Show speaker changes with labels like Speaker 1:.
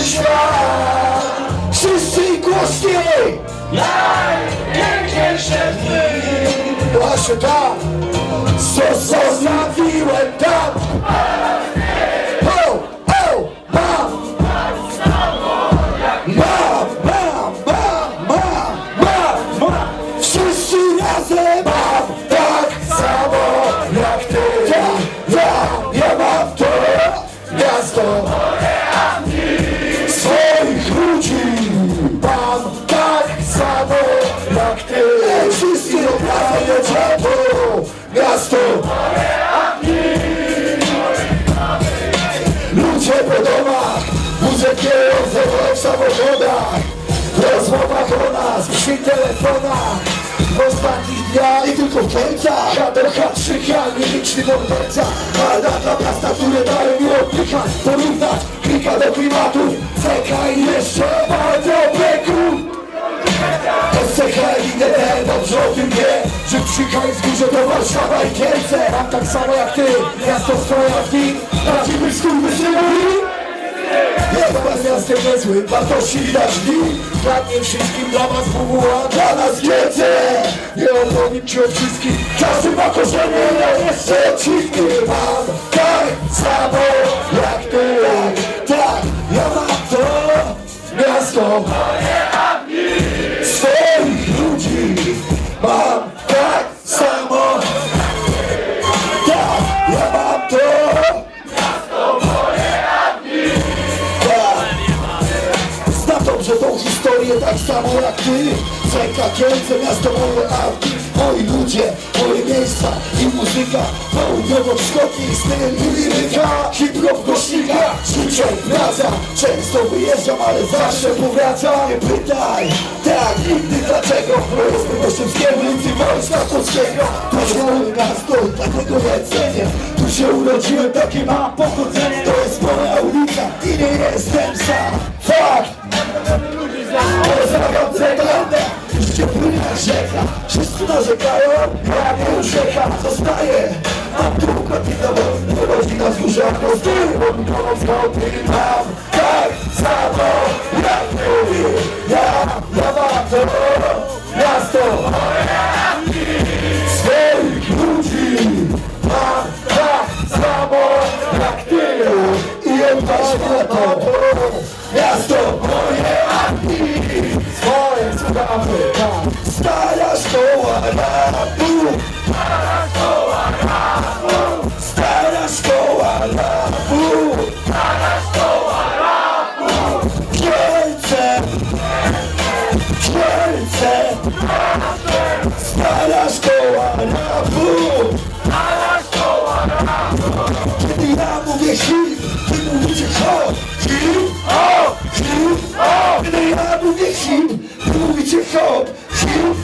Speaker 1: mój świat! Wszyscy głośniej!
Speaker 2: Najpiękniejsze dni!
Speaker 1: Właśnie tam Co zostawiłem tam muzykę w samochodach W rozmowach o nas, przy telefonach. W ostatnich dniach i tylko w Kielcach HDH, Trzychian, nieliczny morderca Marna miasta, które dają mi oddychać Porównać klika do klimatów. Ceka i jeszcze bardzo opiekun SCHLIDD dobrze o tym wie Że przyjechałem z górze do Warszawa i Kielce. Mam tak samo jak ty, miasto swoje w nim was miastem niezłym, wartości widać Dla mnie wszystkim, dla was WWA, dla nas Kielce Nie opowiem ci o wszystkim, każdy ma korzenie Ja jeszcze odcinki mam tak samo jak ty Tak, ja mam to miasto Dobrze tą historię tak samo jak ty. Ceka, Kielce, miasto moje auty Moi ludzie, moje miejsca i muzyka. Południowo-wschodni styl i liryka. Hip-hop gośnika, życie wraca. Często wyjeżdżam, ale zawsze powracam Nie pytaj, tak nigdy dlaczego? Bo jestem gościem z kierownicy wojska polskiego. To jest moje miasto i dlatego je cenię Tu się urodziłem, takie mam pochodzenie. To jest moja ulica i nie jestem sam! Pozdrawiam Zeglanda Życie płynie jak rzeka Wszyscy narzekają Ja nie uciekam Zostaję Mam tu układ i dowód Rodzina z górze jak prosty Odbudową skałty Mam tak samo Jak ty Ja, ja mam to Miasto Swoich ludzi Mam tak samo Jak ty I odważnie to Miasto rapu Stara szkoła rapu Stara szkoła rapu Stara szkoła rapu Kielce Kielce Stara szkoła rapu Stara szkoła rapu Kiedy ja mówię hip, ty mówicie hop Hip, hop, hip, Kiedy ja mówię hip, mówicie hop Hip,